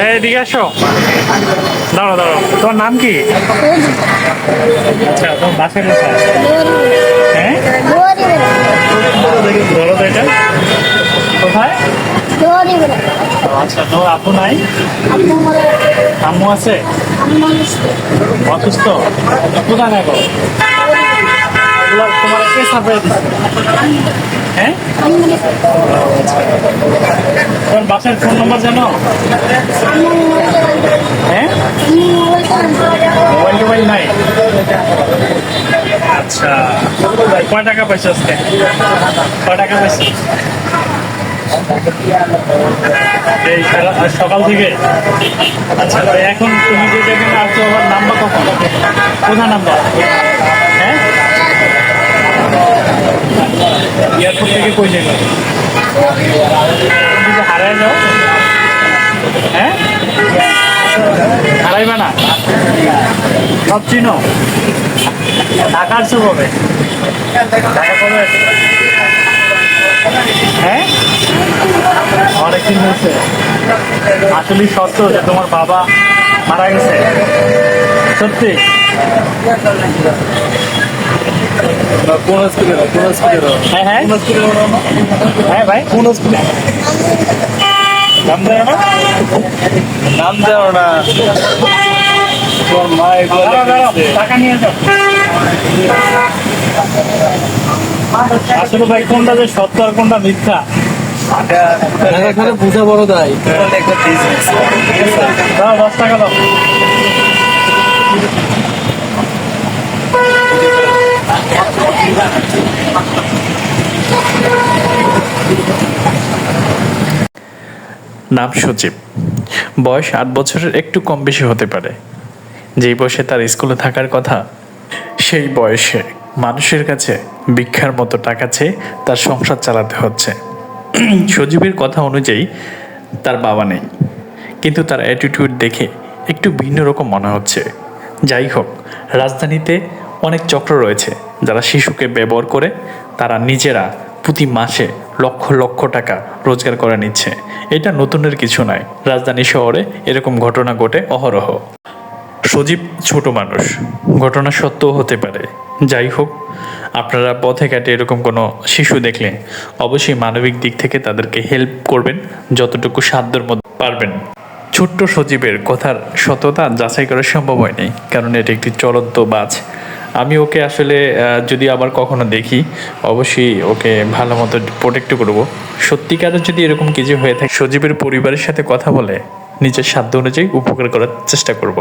এই, এদিকে আসো। দাঁড়ো দাঁড়ো তোমার নাম কি? আচ্ছা তোমার বাসা কোথায়? হ্যাঁ? ধরো তো এটা। কোথায়? আচ্ছা তোর আপু নাই? আম্মু আছে? অসুস্থ? কোথায় থাকো? তোমার কে সাপ্লাই দিচ্ছে হ্যাঁ? তোমার বাসার ফোন নম্বর জানো? হ্যাঁ? মোবাইল টোবাইল নাই? আচ্ছা। কয় টাকা পাইছো আজকে? কয় টাকা পাইছো এই সকাল থেকে? আচ্ছা এখন তুমি যে যেখানে আসছো আবার নাম্বার কখন? কোথায় নাম্বার হ্যাঁ? এয়ারপোর্ট থেকে কই যাবে? যাও হ্যাঁ? হারাইবা না সব চিনো ঢাকা আসছো কবে ঢাকা কবে? হ্যাঁ। অনেকদিন হয়েছে আসলে সত্য যে তোমার বাবা মারা গেছে সত্যি কোন কোন হ্যাঁ হ্যাঁ কোন হ্যাঁ ভাই। কোন হসপিটাল নাম দেয় না? নাম দাও না। তোর মা এগুলো। টাকা নিয়ে যাও। আসলে ভাই কোনটা যে সত্য আর কোনটা মিথ্যা? এখানে বুঝা বড় দায়। দশ টাকা দাও। নাম সচিব বয়স আট বছরের একটু কম বেশি হতে পারে। যেই বয়সে তার স্কুলে থাকার কথা, সেই বয়সে মানুষের কাছে ভিক্ষার মতো টাকা চেয়ে তার সংসার চালাতে হচ্ছে। সজীবের কথা অনুযায়ী তার বাবা নেই। কিন্তু তার অ্যাটিটিউড দেখে একটু ভিন্ন রকম মনে হচ্ছে। যাই হোক, রাজধানীতে অনেক চক্র রয়েছে যারা শিশুকে ব্যবহার করে তারা নিজেরা প্রতি মাসে লক্ষ লক্ষ টাকা রোজগার করে নিচ্ছে। এটা নতুনের কিছু নয় রাজধানী শহরে এরকম ঘটনা ঘটে অহরহ। সজীব ছোট মানুষ। ঘটনা সত্যও হতে পারে। যাই হোক, আপনারা পথে ঘাটে এরকম কোনো শিশু দেখলে অবশ্যই মানবিক দিক থেকে তাদেরকে হেল্প করবেন, যতটুকু সাধ্যের মধ্যে পারবেন। ছোট্ট সজীবের কথার সততা যাচাই করা সম্ভব হয়নি, কারণ এটি একটি চলন্ত বাজ আমি ওকে আসলে যদি আবার কখনো দেখি, অবশ্যই ওকে ভালো মতো প্রোটেক্ট করব। সত্যিকারের যদি এরকম কিছু হয়ে থাকে, সজীবের পরিবারের সাথে কথা বলে নিজের সাধ্য অনুযায়ী উপকার করার চেষ্টা করব।